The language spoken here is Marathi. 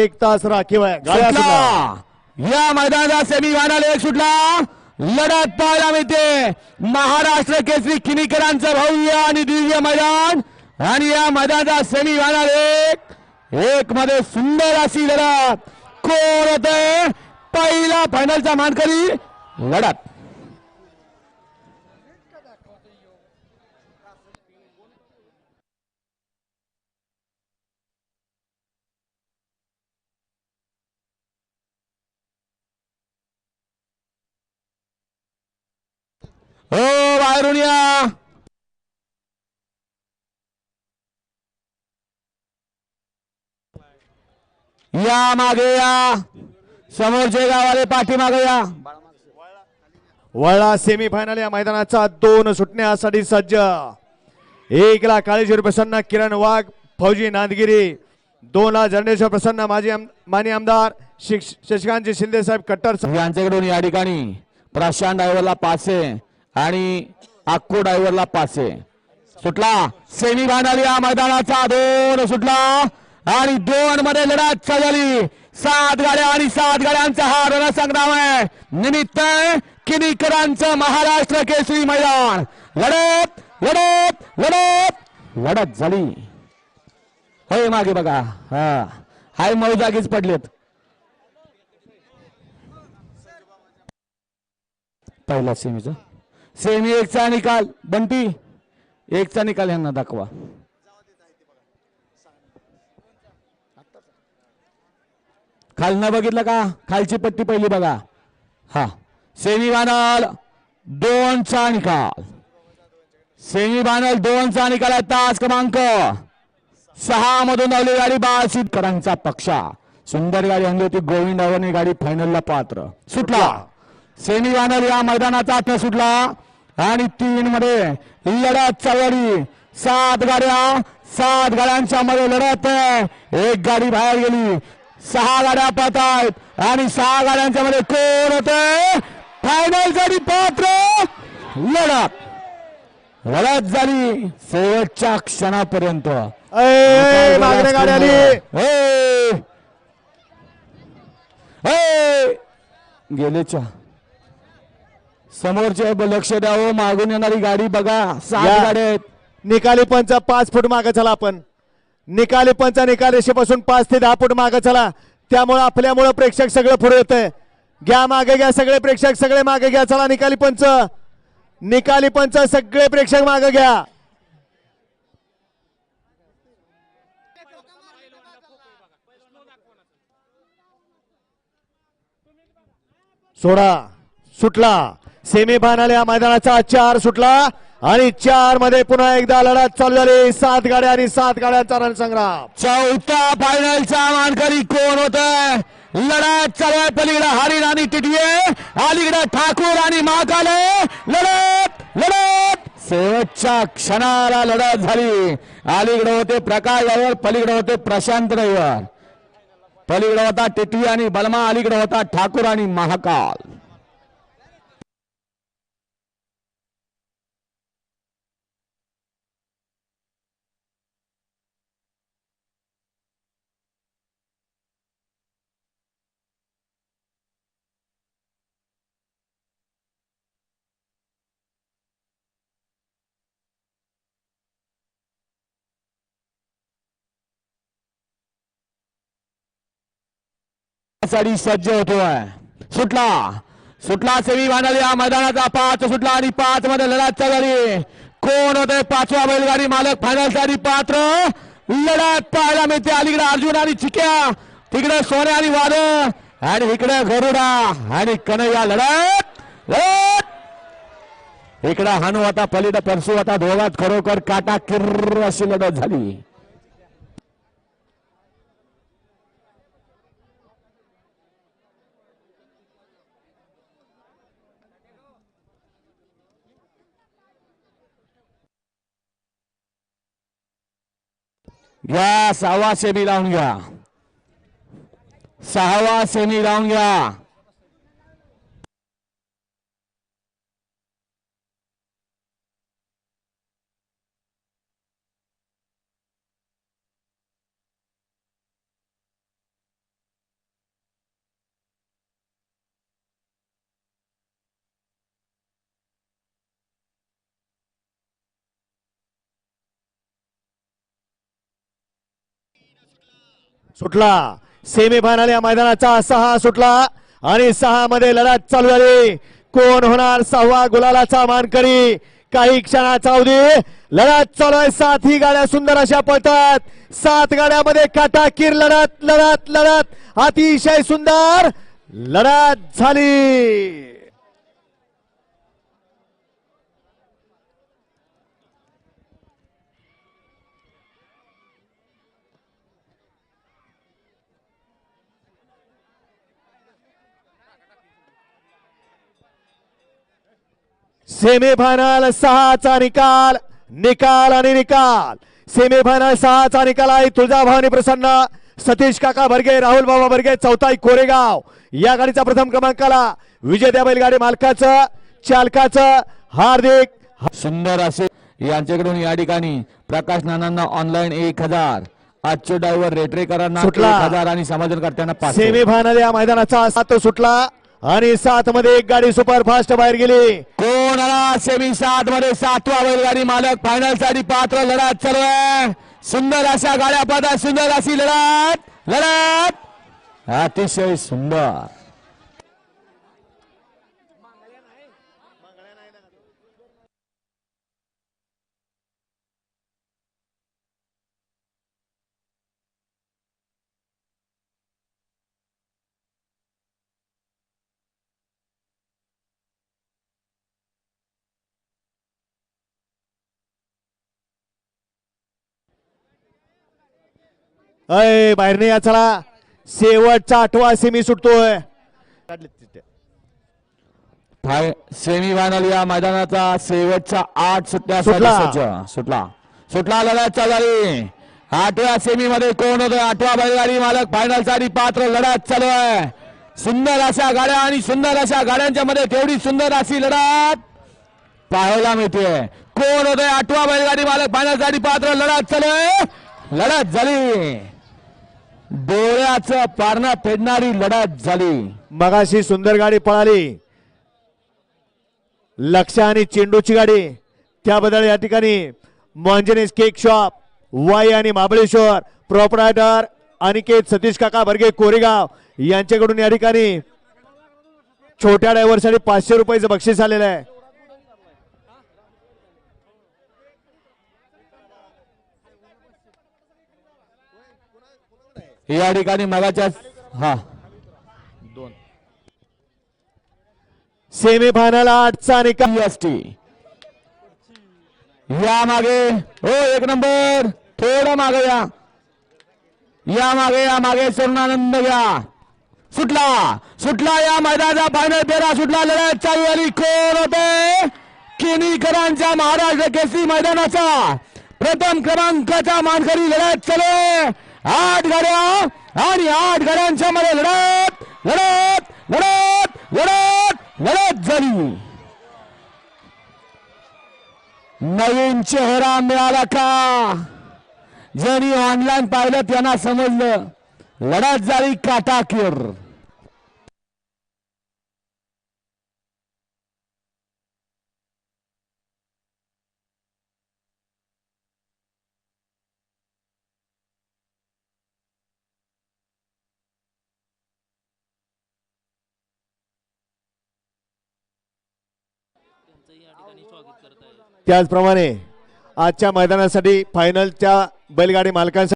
एक तास राखीव आहे. गाड्या सुटल्या. सुटला. या मैदानाचा सेमी फायनल एक सुटला. लढत पाहायला मिळते. महाराष्ट्र केसरी किनीकरांचं भव्य आणि दिव्य मैदान. आणि या मैदानाचा सेमी फायनल एक एक मध्ये सुंदर अशी लढत. कोण होते पहिला फायनलचा मानकरी लढत. हो बाहेरून या. या मागे या. समोरचे गावाले पाठीमागे या. वळला सेमी फायनल या मैदानाचा दोन सुटण्यासाठी सज्ज. एक ला काळेश्वर प्रसन्न किरण वाघ फौजी नांदगिरी. दोन ला जर्नेश्वर प्रसन्न माजी आम- मानी आमदार शिक्ष- शशिकांतजी शिंदे साहेब कट्टर. यांच्याकडून या ठिकाणी प्रशांत ड्रायव्हरला पाचशे आणि अक्को ड्रायव्हरला पाचशे सुटला. सेमी फायनल या मैदानाचा दोन सुटला. आणि दोन मध्ये लढत झाली सात गाड्या आणि सात गाड्यांचा हा रणसंग्राम आहे. निमित्त किनीकरांचं महाराष्ट्र केसरी मैदान. लढत लढत लढत. लढत झाली. होय मागे बघा. हा. हाय मऊ जागीच पडलेत. पहिला सेमीचा. सेमी एकचा निकाल. बंटी एकचा निकाल यांना दाखवा. खालनं बघितलं का? खालची पट्टी पहिली बघा. हा. सेमी फायनल दोनचा निकाल. सेमी फायनल दोनचा निकाल आहे तास क्रमांक सहा मधून आली गाडी बाळशीतकरांचा पक्षा. सुंदर गाडी आणली होती गोविंद गाडी फायनलला पात्र. सुटला. सेमी फायनल या मैदानाचा आत्मा सुटला. आणि तीन मध्ये लढत चालवली सात गाड्या सात गाड्यांच्या मध्ये लढत एक गाडी बाहेर गेली. सहा गाड्या पाहत आहेत. आणि सहा गाड्यांच्या मध्ये कोण होते? फायनलसाठी पात्र लढत. लढत झाली शेवटच्या क्षणापर्यंत. गाडी आली! गेलेच्या समोरचे लक्ष द्यावं. मागून येणारी गाडी बघा. सात. गाड्या आहेत. निकाली पंच पाच फूट मागे चला आपण. निकाली पंच निकाल रेषेपासून पाच ते दहा फूट मागे चला. त्यामुळे आपल्यामुळं प्रेक्षक सगळं पुढे येत घ्या मागे घ्या सगळे प्रेक्षक सगळे मागे घ्या. चला निकाली पंच. निकाली पंच सगळे प्रेक्षक मागे घ्या. सोडा. सुटला. सेमीफायनल या मैदानाचा चार सुटला आणि चारमध्ये पुन्हा एकदा लढत चालू झाली. सात गाड्या आणि सात गाड्यांचा रणसंग्राम चौथा फायनलचा मानकरी कोण होत? लढत चालू आहे. पलीकडे हरिण आणि टिटवे अलीकडे ठाकूर आणि महाकाले लढत लढत. शेवटच्या क्षणाला लढत झाली. अलीकडे होते प्रकाश ड्रायव्हर पलीकडे होते प्रशांत ड्रायव्हर पलीकडे होता टिटवी आणि बलमा अलीकडे होता ठाकूर आणि महाकाल. साठी सज्ज होतोय. सुटला. सुटला सेमी फायनल या मैदानाचा पाच सुटला आणि पाच मध्ये लढत गाडी कोण होते पाचवा बैलगाडी मालक? फायनलसाठी पात्र. लढात पाहायला मिळते. अलीकडे अर्जुन आणि चिक्या. तिकडे सोने आणि वाद आणि इकडे गरुडा. आणि कनैया लढत. लढत. इकडे हानू आता पलीकडे परसू आता दोघात खरोखर काटा किर्र अशी लढत झाली. घ्या सहावा सेमी लावून घ्या. सहावा सेमी लावून घ्या. सुटला. सेमीफायनल या मैदानाचा सहा सुटला आणि सहा मध्ये लढत चालू झाली. कोण होणार सहावा गुलालाचा मानकरी? काही क्षणाचा अवधी. लढत चालू आहे. सातही गाड्या सुंदर अशा पळतात. सात गाड्यामध्ये काटाकीर लढत लढत लढत. अतिशय सुंदर लढत झाली. सेमीफायनल सहाचा निकाल निकाल आणि निकाल. सेमीफायनल सहाचा निकाल आहे तुळजाभवानी प्रसन्न सतीश काका भरगे राहुल बाबा भरगे चौथाई कोरेगाव. या गाडीचा प्रथम क्रमांकाला विजय त्या बैलगाडी मालकाचं चालकाचं हार्दिक सुंदर असे यांच्याकडून या ठिकाणी प्रकाश नानांना ऑनलाईन एक हजार. आजचे ड्रायव्हर रेटरेकरांना. हजार आणि समाधानकर्त्यांना सेमीफायनल या मैदानाचा सात सुटला. आणि सात मध्ये एक गाडी सुपर फास्ट बाहेर गेली. कोणाला सेमी सात मध्ये सातवा बैलगाडी मालक फायनलसाठी पात्र लढत चालू आहे. सुंदर अशा गाड्या पदा सुंदर अशी लढत लढत. अतिशय सुंदर. अय बाहेर नाही या चला. शेवटचा आठवा सेमी सुटतोय. फाय सेमी फायनल या मैदानाचा शेवटच्या आठ सुट्ट्या सुटला. सुटला. सुटला चालू झाली आठव्या सेमी मध्ये कोण होतं? आठवा बैलगाडी मालक फायनलसाठी पात्र लढत चालू आहे. सुंदर अशा गाड्या आणि सुंदर अशा गाड्यांच्या मध्ये तेवढी सुंदर अशी लढत पाहायला मिळते. कोण होते? आठवा बैलगाडी मालक फायनलसाठी पात्र लढत चालू आहे. लढत झाली. डोळ्याचं पारणं फेडणारी लढत झाली. मगाशी सुंदर गाडी पळाली. लक्ष आणि चेंडूची गाडी. त्याबद्दल या ठिकाणी मॉन्जनीस केक शॉप वाई आणि महाबळेश्वर प्रॉपरायटर अनिकेत सतीश काका भरगे कोरेगाव यांच्याकडून या ठिकाणी छोट्या ड्रायव्हरसाठी पाचशे रुपयाचं बक्षीस आलेलं आहे. या ठिकाणी मगाच्या हा. सेमीफायनल आठचा निकाल. एस टी या मागे हो एक नंबर. थोडं मागे या. या मागे या मागे सोनानंद घ्या सुटला. सुटला या मैदानाचा फायनल पेरा सुटला लढत चालू झाली कोण होते? किनीकरांच्या महाराष्ट्र केसरी मैदानाचा. प्रथम क्रमांकाचा मानकरी लढत चालू. आठ गाड्या आणि आठ गाड्यांच्या मध्ये लढत लढत लढत लढत लढत झाली. नवीन चेहरा मिळाला का? ज्यांनी ऑनलाईन पाहिलं त्यांना समजलं लढत झाली काटाकीर. त्याचप्रमाणे आजच्या मैदानासाठी फायनलच्या बैलगाडी मालकांसाठी